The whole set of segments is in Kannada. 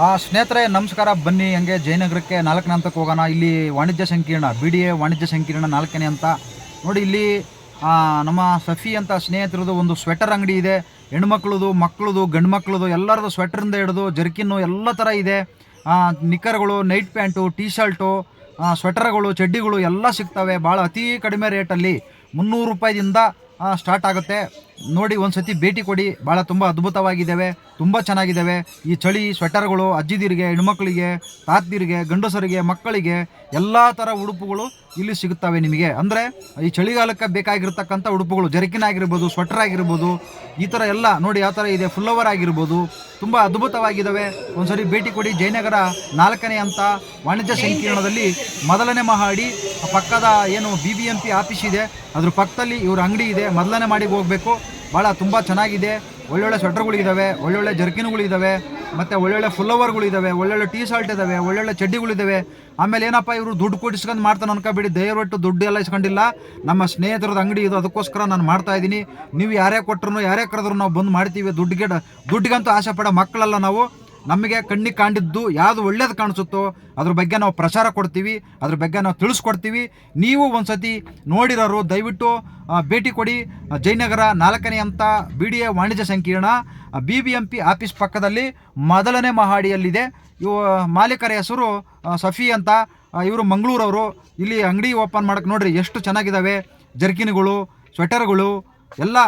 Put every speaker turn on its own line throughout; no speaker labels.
ಆ ಸ್ನೇಹಿತರೆ, ನಮಸ್ಕಾರ. ಬನ್ನಿ, ಹಂಗೆ ಜಯನಗರಕ್ಕೆ ನಾಲ್ಕನೇ ಹಂತಕ್ಕೆ ಹೋಗೋಣ. ಇಲ್ಲಿ ವಾಣಿಜ್ಯ ಸಂಕೀರ್ಣ ಬಿ ಡಿ ಎ ವಾಣಿಜ್ಯ ಸಂಕೀರ್ಣ ನಾಲ್ಕನೇ ಅಂತ ನೋಡಿ, ಇಲ್ಲಿ ನಮ್ಮ ಸಫಿ ಅಂತ ಸ್ನೇಹಿತರದು ಒಂದು ಸ್ವೆಟರ್ ಅಂಗಡಿ ಇದೆ. ಹೆಣ್ಮಕ್ಳದು ಮಕ್ಕಳದು ಗಂಡು ಮಕ್ಕಳದು ಎಲ್ಲರದು ಸ್ವೆಟರಿಂದ ಹಿಡಿದು ಜರ್ಕಿನ್ನು ಎಲ್ಲ ಥರ ಇದೆ. ನಿಕ್ಕರ್ಗಳು ನೈಟ್ ಪ್ಯಾಂಟು ಟೀ ಶರ್ಟು ಸ್ವೆಟರ್ಗಳು ಚಡ್ಡಿಗಳು ಎಲ್ಲ ಸಿಗ್ತವೆ. ಭಾಳ ಅತಿ ಕಡಿಮೆ ರೇಟಲ್ಲಿ ಮುನ್ನೂರು ರೂಪಾಯಿದಿಂದ ಸ್ಟಾರ್ಟ್ ಆಗುತ್ತೆ. ನೋಡಿ ಒಂದು ಸತಿ ಭೇಟಿ ಕೊಡಿ. ಭಾಳ ತುಂಬ ಅದ್ಭುತವಾಗಿದ್ದಾವೆ. ತುಂಬ ಚೆನ್ನಾಗಿದ್ದಾವೆ. ಈ ಚಳಿ ಸ್ವೆಟರ್ಗಳು ಅಜ್ಜಿದಿರಿಗೆ, ಹೆಣ್ಮಕ್ಳಿಗೆ, ತಾತ್ದಿರಿಗೆ, ಗಂಡಸರಿಗೆ, ಮಕ್ಕಳಿಗೆ ಎಲ್ಲ ಥರ ಉಡುಪುಗಳು ಇಲ್ಲಿ ಸಿಗುತ್ತವೆ ನಿಮಗೆ. ಅಂದರೆ ಈ ಚಳಿಗಾಲಕ್ಕೆ ಬೇಕಾಗಿರ್ತಕ್ಕಂಥ ಉಡುಪುಗಳು, ಜರ್ಕಿನ್ ಆಗಿರ್ಬೋದು ಸ್ವೆಟರ್ ಆಗಿರ್ಬೋದು, ಈ ಥರ ಎಲ್ಲ ನೋಡಿ ಯಾವ ಥರ ಇದೆ ಫುಲ್ಲವರ್ ಆಗಿರ್ಬೋದು. ತುಂಬ ಅದ್ಭುತವಾಗಿದ್ದಾವೆ. ಒಂದ್ಸರಿ ಭೇಟಿ ಕೊಡಿ. ಜಯನಗರ ನಾಲ್ಕನೇ ಅಂತ ವಾಣಿಜ್ಯ ಸಂಕೀರ್ಣದಲ್ಲಿ ಮೊದಲನೇ ಮಹಡಿ. ಪಕ್ಕದ ಏನು B B M P office ಇದೆ. ಅದ್ರ ಪಕ್ಕದಲ್ಲಿ ಇವ್ರ ಅಂಗಡಿ ಇದೆ. ಮೊದಲನೇ ಮಾಡಿಗೆ ಹೋಗಬೇಕು. ಭಾಳ ತುಂಬ ಚೆನ್ನಾಗಿದೆ. ಒಳ್ಳೊಳ್ಳೆ ಸ್ವೆಟರ್ಗಳಿದ್ದಾವೆ ಒಳ್ಳೊಳ್ಳೆ ಜರ್ಕಿನ್ಗಳಿದ್ದಾವೆ ಮತ್ತು ಒಳ್ಳೊಳ್ಳೆ ಫುಲ್ಲೋವರ್ಗಳಿದ್ದಾವೆ ಒಳ್ಳೊಳ್ಳೆ ಟೀ ಶರ್ಟ್ ಇದ್ದಾವೆ ಒಳ್ಳೊಳ್ಳೆ ಚಡ್ಡಿಗಳಿದ್ದಾವೆ ಆಮೇಲೆ ಏನಪ್ಪ ಇವರು ದುಡ್ಡು ಕೊಡಿಸ್ಕೊಂಡು ಮಾಡ್ತಾನೆ ಅನ್ಕೋಬೇಡಿ ದಯವಿಟ್ಟು ದುಡ್ಡು ಎಲ್ಲ ಇಸ್ಕೊಂಡಿಲ್ಲ. ನಮ್ಮ ಸ್ನೇಹಿತರದ ಅಂಗಡಿ ಇದು, ಅದಕ್ಕೋಸ್ಕರ ನಾನು ಮಾಡ್ತಾ ಇದ್ದೀನಿ. ನೀವು ಯಾರೇ ಕೊಟ್ಟರು ಯಾರೇ ಕರೆದ್ರು ನಾವು ಬಂದು ಮಾಡ್ತೀವಿ. ದುಡ್ಡಿಗೆ ದುಡ್ಡಿಗಂತೂ ಆಸೆ ಪಡೋ ಮಕ್ಕಳಲ್ಲ ನಾವು. ನಮಗೆ ಕಣ್ಣಿಗೆ ಕಾಣಿದ್ದು ಯಾವುದು ಒಳ್ಳೇದು ಕಾಣಿಸುತ್ತೋ ಅದ್ರ ಬಗ್ಗೆ ನಾವು ಪ್ರಚಾರ ಕೊಡ್ತೀವಿ, ಅದ್ರ ಬಗ್ಗೆ ನಾವು ತಿಳಿಸ್ಕೊಡ್ತೀವಿ. ನೀವು ಒಂದ್ಸತಿ ನೋಡಿರೋರು ದಯವಿಟ್ಟು ಭೇಟಿ ಕೊಡಿ. ಜಯನಗರ ನಾಲ್ಕನೇ ಅಂತ ಬಿ ಡಿ ಎ ವಾಣಿಜ್ಯ ಸಂಕೀರ್ಣ B B M P office ಪಕ್ಕದಲ್ಲಿ ಮೊದಲನೇ ಮಹಡಿಯಲ್ಲಿದೆ. ಇವು ಮಾಲೀಕರ ಹೆಸರು ಸಫಿ ಅಂತ ಇವರು ಮಂಗಳೂರವರು. ಇಲ್ಲಿ ಅಂಗಡಿ ಓಪನ್ ಮಾಡಕ್ಕೆ ನೋಡಿರಿ, ಎಷ್ಟು ಚೆನ್ನಾಗಿದ್ದಾವೆ ಜರ್ಕಿನ್ಗಳು, ಸ್ವೆಟರ್ಗಳು, ಎಲ್ಲ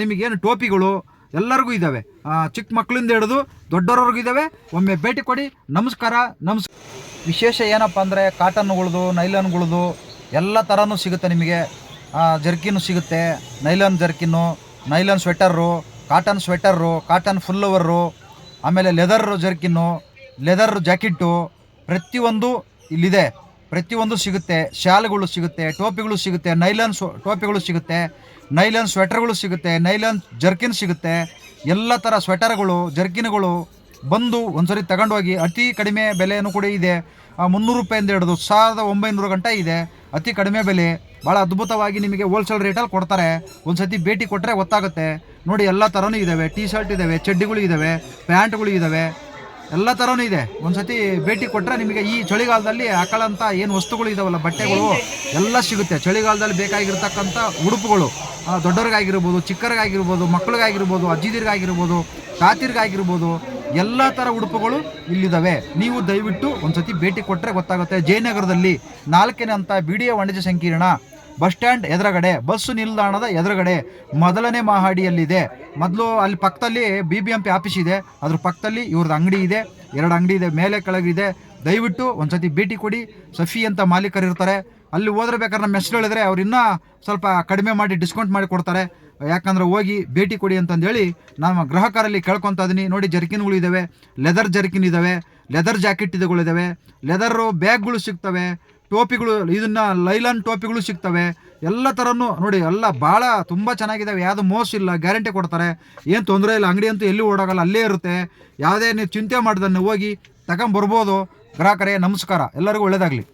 ನಿಮಗೇನು ಟೋಪಿಗಳು ಎಲ್ಲರಿಗೂ ಇದ್ದಾವೆ. ಚಿಕ್ಕ ಮಕ್ಕಳಿಂದ ಹಿಡಿದು ದೊಡ್ಡವರವರೆಗೂ ಇದ್ದಾವೆ. ಒಮ್ಮೆ ಭೇಟಿ ಕೊಡಿ. ನಮಸ್ಕಾರ, ನಮಸ್. ವಿಶೇಷ ಏನಪ್ಪ ಅಂದರೆ ಕಾಟನ್ಗಳದು ನೈಲಾನ್ಗಳದು ಎಲ್ಲ ಥರನೂ ಸಿಗುತ್ತೆ ನಿಮಗೆ. ಜರ್ಕಿನೂ ಸಿಗುತ್ತೆ. Nylon jerkin, nylon sweater cotton sweater cotton ಫುಲ್ಲವರು ಆಮೇಲೆ ಲೆದರ್ ಜರ್ಕಿನ್ನು, ಲೆದರ್ ಜಾಕೆಟ್ಟು ಪ್ರತಿಯೊಂದು ಇಲ್ಲಿದೆ. ಪ್ರತಿಯೊಂದು ಸಿಗುತ್ತೆ, ಶಾಲ್ಗಳು ಸಿಗುತ್ತೆ, ಟೋಪಿಗಳು ಸಿಗುತ್ತೆ, ನೈಲನ್ ಟೋಪಿಗಳು ಸಿಗುತ್ತೆ, ನೈಲಾನ್ ಸ್ವೆಟರ್ಗಳು ಸಿಗುತ್ತೆ, ನೈಲಾನ್ ಜರ್ಕಿನ್ ಸಿಗುತ್ತೆ. ಎಲ್ಲ ಥರ ಸ್ವೆಟರ್ಗಳು, ಜರ್ಕಿನ್ಗಳು ಬಂದು ಒಂದ್ಸರಿ ತಗೊಂಡೋಗಿ ಅತಿ ಕಡಿಮೆ ಬೆಲೆಯನ್ನು ಕೂಡ ಇದೆ. ಮುನ್ನೂರು ರೂಪಾಯಿಂದ ಹಿಡಿದು ಸಾವಿರದ ಒಂಬೈನೂರು ಗಂಟೆ ಇದೆ. ಅತಿ ಕಡಿಮೆ ಬೆಲೆ. ಭಾಳ ಅದ್ಭುತವಾಗಿ ನಿಮಗೆ ಹೋಲ್ಸೇಲ್ ರೇಟಲ್ಲಿ ಕೊಡ್ತಾರೆ. ಒಂದ್ಸತಿ ಭೇಟಿ ಕೊಟ್ಟರೆ ಗೊತ್ತಾಗುತ್ತೆ ನೋಡಿ, ಎಲ್ಲ ಥರನೂ ಇದ್ದಾವೆ ಟೀ ಶರ್ಟ್ ಇದ್ದಾವೆ ಚಡ್ಡಿಗಳು ಇದ್ದಾವೆ ಪ್ಯಾಂಟ್ಗಳು ಇದ್ದಾವೆ ಎಲ್ಲ ಥರನೂ ಇದೆ. ಒಂದ್ಸತಿ ಭೇಟಿ ಕೊಟ್ಟರೆ ನಿಮಗೆ ಈ ಚಳಿಗಾಲದಲ್ಲಿ ಹಾಕೊಳ್ಳೋಂಥ ಏನು ವಸ್ತುಗಳು ಇದಾವಲ್ಲ, ಬಟ್ಟೆಗಳು ಎಲ್ಲ ಸಿಗುತ್ತೆ. ಚಳಿಗಾಲದಲ್ಲಿ ಬೇಕಾಗಿರ್ತಕ್ಕಂಥ ಉಡುಪುಗಳು. ದೊಡ್ಡವ್ರಿಗಾಗಿರ್ಬೋದು ಚಿಕ್ಕರಿಗಾಗಿರ್ಬೋದು ಮಕ್ಕಳಿಗಾಗಿರ್ಬೋದು, ಅಜ್ಜಿದಿರಿಗಾಗಿರ್ಬೋದು, ತಾತಿರ್ಗಾಗಿರ್ಬೋದು, ಎಲ್ಲ ಥರ ಉಡುಪುಗಳು ಇಲ್ಲಿದ್ದಾವೆ ನೀವು ದಯವಿಟ್ಟು ಒಂದ್ಸತಿ ಭೇಟಿ ಕೊಟ್ಟರೆ ಗೊತ್ತಾಗುತ್ತೆ. ಜಯನಗರದಲ್ಲಿ ನಾಲ್ಕನೇ ಅಂತ ಬಿ ವಾಣಿಜ್ಯ ಸಂಕೀರ್ಣ. ಬಸ್ ಸ್ಟ್ಯಾಂಡ್ ಎದುರುಗಡೆ, ಬಸ್ಸು ನಿಲ್ದಾಣದ ಎದುರುಗಡೆ ಮೊದಲನೇ ಮಹಡಿಯಲ್ಲಿದೆ. ಮೊದಲು ಅಲ್ಲಿ ಪಕ್ಕದಲ್ಲಿ B B M P office ಇದೆ. ಅದ್ರ ಪಕ್ಕದಲ್ಲಿ ಇವ್ರದ್ದು ಅಂಗಡಿ ಇದೆ. ಎರಡು ಅಂಗಡಿ ಇದೆ, ಮೇಲೆ ಕೆಳಗಿದೆ. ದಯವಿಟ್ಟು ಒಂದ್ಸತಿ ಭೇಟಿ ಕೊಡಿ. ಸಫಿ ಅಂತ ಮಾಲೀಕರು ಇರ್ತಾರೆ. ಅಲ್ಲಿ ಹೋದ್ರೆ ಬೇಕಾದ್ರೆ ನಮ್ಮ ಹೆಸರು ಹೇಳಿದ್ರೆ ಅವ್ರು ಇನ್ನೂ ಸ್ವಲ್ಪ ಕಡಿಮೆ ಮಾಡಿ ಡಿಸ್ಕೌಂಟ್ ಮಾಡಿ ಕೊಡ್ತಾರೆ. ಯಾಕಂದ್ರೆ ಹೋಗಿ ಭೇಟಿ ಕೊಡಿ ಅಂತಂದೇಳಿ ನಮ್ಮ ಗ್ರಾಹಕರಲ್ಲಿ ಕೇಳ್ಕೊತಾ ಇದೀನಿ. ನೋಡಿ, ಜರ್ಕಿನ್ಗಳು ಇದ್ದಾವೆ ಲೆದರ್ ಜರ್ಕಿನ್ ಇದ್ದಾವೆ ಲೆದರ್ ಜಾಕೆಟ್ ಇದಾವೆ ಲೆದರು ಬ್ಯಾಗ್ಗಳು ಸಿಗ್ತವೆ. ಟೋಪಿಗಳು, ಇದನ್ನ ಲೈಲಾನ್ ಟೋಪಿಗಳು ಸಿಗ್ತವೆ. ಎಲ್ಲ ಥರನೂ ನೋಡಿ, ಎಲ್ಲ ಭಾಳ ತುಂಬ ಚೆನ್ನಾಗಿದ್ದಾವೆ ಯಾವುದು ಮೋಸ ಇಲ್ಲ, ಗ್ಯಾರಂಟಿ ಕೊಡ್ತಾರೆ. ಏನು ತೊಂದರೆ ಇಲ್ಲ, ಅಂಗಡಿ ಅಂತೂ ಎಲ್ಲಿ ಓಡೋಗಲ್ಲ, ಅಲ್ಲೇ ಇರುತ್ತೆ. ಯಾವುದೇ ನೀವು ಚಿಂತೆ ಮಾಡ್ದನ್ನು ಹೋಗಿ ತಗೊಂಬರ್ಬೋದು ಗ್ರಾಹಕರೇ, ನಮಸ್ಕಾರ. ಎಲ್ಲರಿಗೂ ಒಳ್ಳೆಯದಾಗಲಿ